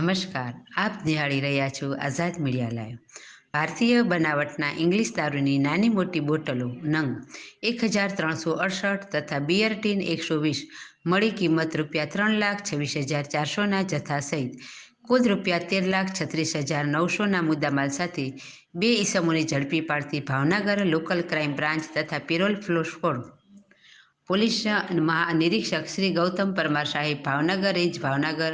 નમસ્કાર, આપ નિહાળી રહ્યા છો આઝાદ મીડિયા લાઈવ. ભારતીય બનાવટના ઇંગ્લિશ દારૂની નાની મોટી બોટલો, નંગ, એક હજાર ત્રણસો અડસઠ તથા બિયર એકસો વીસ, મળી કિંમત રૂપિયા ત્રણ લાખ છવ્વીસ હજાર ચારસોના જથ્થા સહિત કુલ રૂપિયા તેર લાખ છત્રીસ હજાર નવસોના મુદ્દામાલ સાથે બે ઈસમોને ઝડપી પાડતી ભાવનગર લોકલ ક્રાઇમ બ્રાન્ચ તથા પેરોલ ફ્લો પોલીસ મહાનિરીક્ષક શ્રી ગૌતમ પરમાર સાહેબ ભાવનગર રેન્જ ભાવનગર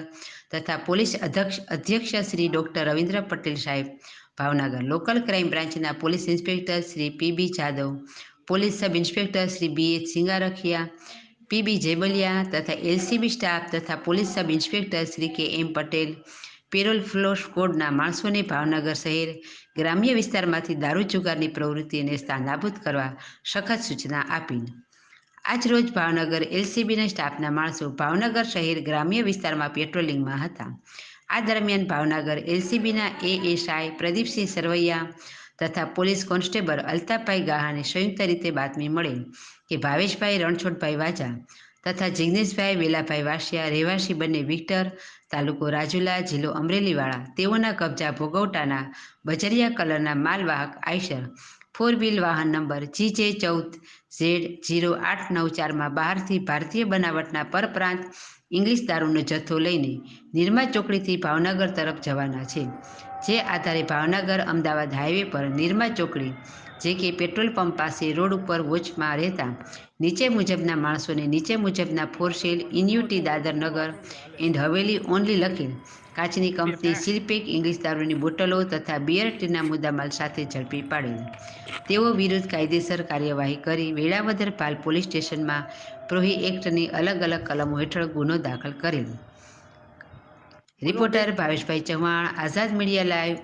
તથા પોલીસ અધ્યક્ષ અધ્યક્ષ શ્રી ડૉક્ટર રવિન્દ્ર પટેલ સાહેબ, ભાવનગર લોકલ ક્રાઇમ બ્રાન્ચના police inspector Shri P B Jadav, police sub inspector Shri B H Singarkhiya PB Jebaliya તથા એલસીબી સ્ટાફ તથા police sub inspector Shri K M Patel, parole furlough સ્કોડના માણસોને ભાવનગર શહેર, ગ્રામ્ય વિસ્તારમાંથી દારૂ જુગારની પ્રવૃત્તિને સ્થાનાભૂત કરવા સખત સૂચના આપી. આજરોજ ભાવનગર એલસીબીના સ્ટાફના માણસો ભાવનગર શહેર ગ્રામ્ય વિસ્તારમાં પેટ્રોલિંગમાં હતા. આ દરમિયાન ભાવનગર એલસીબીના એએસઆઈ પ્રદીપસિંહ સરવૈયા તથા પોલીસ કોન્સ્ટેબલ અલ્તાભાઈ ગાહાને સંયુક્ત રીતે બાતમી મળેલ કે ભાવેશભાઈ રણછોડભાઈ વાજા તથા જિગ્નેશભાઈ વેલાભાઈ વાસિયા, રહેવાસી બંને વિક્ટર તાલુકો રાજુલા, જિલ્લો અમરેલીવાળા તેઓના કબજા ભોગવટાના બજરિયા કલરના માલવાહક આઈશર ફોર વ્હીલ વાહન નંબર જી જે ચૌદ ઝેડ જીરો આઠ નવ ચારમાં બહારથી ભારતીય બનાવટના પરપ્રાંત ઇંગ્લિશ દારૂનો જથ્થો લઈને નિરમા ચોકડીથી ભાવનગર તરફ જવાના છે. જે આધારે ભાવનગર અમદાવાદ હાઈવે પર નિરમા ચોકડી, જે કે પેટ્રોલ પંપ પાસે રોડ ઉપર વોચમાં રહેતા નીચે મુજબના માણસોને નીચે મુજબના for sale in UT Dadra Nagar and Haveli only લખેલ કાચની કંપની સિલપેક ઇંગ્લિશ દારૂની બોટલો તથા બિયર ટીના મુદ્દામાલ સાથે ઝડપી પાડેલ. તેઓ વિરુદ્ધ કાયદેસર કાર્યવાહી કરી વેળાવદર પાલ પોલીસ સ્ટેશનમાં પ્રોહી એક્ટની અલગ અલગ કલમો હેઠળ ગુનો દાખલ કરેલ. Reporter Bhaveshbhai Chauhan Azad media live